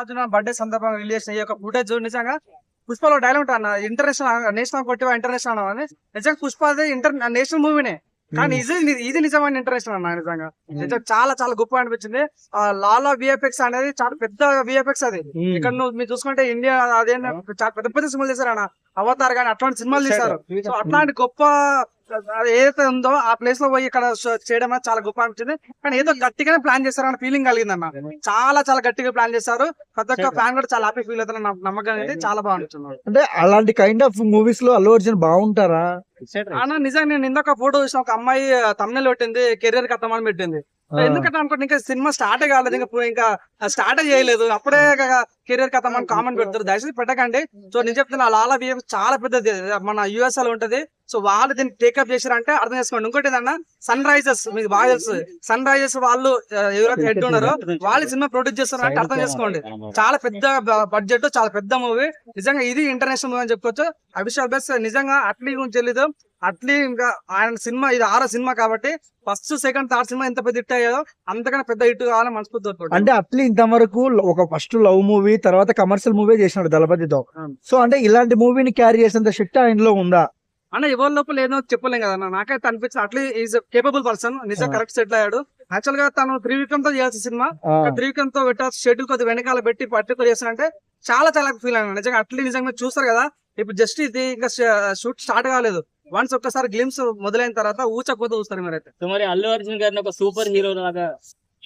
Nagarjuna birthday సందర్భంగా release చేసిన ఈ యొక్క ఫుటేజ్ నిజంగా పుష్పలో డైలాగ్ అన్న ఇంటర్నేషనల్ నేషనల్ కొట్టివా ఇంటర్నేషనల్ అని. నిజంగా పుష్ప అది ఇంటర్ నేషనల్ మూవీనే కానీ ఇది ఇది నిజమైన ఇంటర్నేషనల్ అన్న నిజంగా. నిజంగా చాలా చాలా గొప్ప అనిపించింది. ఆ లాలా విఎఫ్ఎక్స్ అనేది చాలా పెద్ద విఎఫ్ఎక్స్ అది. ఇక్కడ నువ్వు మీరు చూసుకుంటే ఇండియా చాలా పెద్ద పెద్ద సినిమాలు తీసారు అన్న. అవతార్ కానీ అట్లాంటి సినిమాలు తీశారు. సో అట్లాంటి గొప్ప అది ఏదైతే ఉందో ఆ ప్లేస్లో పోయి ఇక్కడ చేయడం అనేది చాలా గొప్ప అనిపించింది. కానీ ఏదో గట్టిగానే ప్లాన్ చేశారన్న ఫీలింగ్ కలిగింది అన్న చాలా చాలా గట్టిగా ప్లాన్ చేశారు. ప్రతి ఒక్క ఫ్యాన్ కూడా చాలా హ్యాపీ ఫీల్ అవుతారు నమ్మకం అనేది చాలా బాగా అనిపించింది అంటే అలాంటి కైండ్ ఆఫ్ మూవీస్లో అల్లు అర్జున్ బాగుంటారా? అన్న నిజంగా నేను ఇందాక ఫోటో చూసిన ఒక అమ్మాయి తమిళ పెట్టింది కెరియర్ కథమని పెట్టింది. ఎందుకంటే అనుకోండి ఇంకా సినిమా స్టార్ట్ కాలేదు ఇంకా ఇంకా స్టార్ట్ చేయలేదు. అప్పుడే కెరియర్ కథ మన కామెంట్ పెడతారు. దయచేసి పెట్టకండి. సో నేను చెప్తున్నా లాలా బిఎఫ్ చాలా పెద్దది. మన యుఎస్లో ఉంటది. సో వాళ్ళు దీన్ని టేకప్ చేశారంటే అర్థం చేసుకోండి. ఇంకోటి ఏంటన్నా సన్ రైజర్స్ మీకు బాగా తెలుసు. సన్ రైజర్స్ వాళ్ళు ఎవరైతే హెడ్ ఉన్నారో వాళ్ళు సినిమా ప్రొడ్యూస్ చేస్తారంటే అర్థం చేసుకోండి. చాలా పెద్ద బడ్జెట్ చాలా పెద్ద మూవీ నిజంగా ఇది ఇంటర్నేషనల్ మూవీ అని చెప్పుకోవచ్చు అభిషేక్ బెస్ నిజంగా అట్లీ గురించి తెలీదు. అట్లీ ఇంకా ఆయన సినిమా ఇది ఆరో సినిమా కాబట్టి ఫస్ట్ సెకండ్ థర్డ్ సినిమా ఎంత పెద్ద హిట్ అయ్యాదో అంతకన్నా పెద్ద హిట్ కావాలని మనస్ఫూర్తి. అంటే అట్లీ ఇంతవరకు ఒక ఫస్ట్ లవ్ మూవీ తర్వాత కమర్షియల్ మూవీ చేసినాడు దళపతితో. సో అంటే ఇలాంటి మూవీని క్యారీ చేసేంత శక్తి ఆయనలో ఉందా? అన్న ఎవరి లోపల ఏదో చెప్పలేం కదా అన్న. నాకైతే అనిపించింది అట్లీ ఈజ్ కేపబుల్ పర్సన్ నిజం. కరెక్ట్ సెటిల్ అయ్యాడు. యాక్చువల్గా తను త్రివిక్రమ్తో చేయాల్సిన సినిమా. త్రివిక్రమ్తో పెట్టాల్సి షెడ్యూల్ కొద్ది వెనకాల పెట్టి పర్టికులర్ చేస్తానంటే చాలా చాలా ఫీల్ అయ్యాను. నిజంగా అట్లీ నిజంగా మీరు చూస్తారు కదా ఇప్పుడు జస్ట్ ఇది ఇంకా షూట్ స్టార్ట్ కాలేదు. వన్స్ ఒక్కసారి గ్లిమ్స్ మొదలైన తర్వాత ఊచకపోతే చూస్తారు మీరైతే. మరి అల్లు అర్జున్ గారిని ఒక సూపర్ హీరో లాగా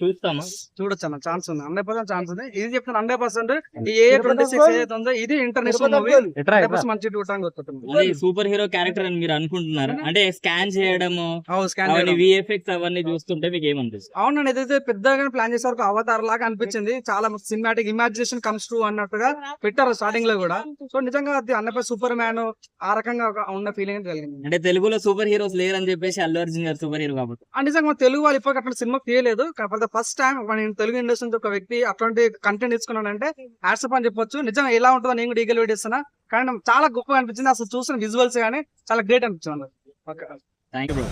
చూస్తామా. చూడొచ్చు అన్న ఛాన్స్ ఉంది. హండ్రెడ్ పర్సెంట్ ఛాన్స్ ఉంది. ఇది చెప్తాను హండ్రెడ్ పర్సెంట్ ఈ ఏ ట్వంటీ సిక్స్ ఏదైతే ఉందో ఇది ఇంటర్నేషనల్ మూవీ. హండ్రెడ్ మంచి చూడటానికి వస్తుంది సూపర్ హీరో క్యారెక్టర్ అని మీరు అనుకుంటున్నారు? అంటే స్కాన్ చేయడము స్కాన్ విఎఫ్ఎక్స్ అవన్నీ చూస్తుంటే మీకు ఏమనిపిస్తుంది అవునండి ఏదైతే పెద్దగా ప్లాన్ చేసే వరకు అవతార్ లాగా అనిపించింది చాలా సినిమాటిక్ ఇమాజినేషన్ కమ్స్ టు అన్నట్టుగా పెట్టారు స్టార్టింగ్లో కూడా. సో నిజంగా అది అన్నపై సూపర్ మ్యాన్ ఆ రకంగా ఒక- ఉన్న ఫీలింగ్ కలిగింది. అంటే తెలుగులో సూపర్ హీరోస్ లేరని చెప్పేసి అల్లు అర్జున్ గారు సూపర్ హీరో కాబట్టి. నిజంగా తెలుగు వాళ్ళు ఇప్పటికి అట్లా సినిమా తీయలేదు. కాకపోతే ఫస్ట్ టైం మన తెలుగు ఇండస్ట్రీ నుంచి ఒక వ్యక్తి అటువంటి కంటెంట్ తీసుకున్నాడంటే హ్యాట్సప్ అని చెప్పొచ్చు. నిజంగా ఎలా ఉంటుందో నేను కూడా ఈగల్ వెయిట్ కానీ చాలా గొప్పగా అనిపించింది. అసలు చూసిన విజువల్స్ కానీ చాలా గ్రేట్ అనిపించింది. Thank you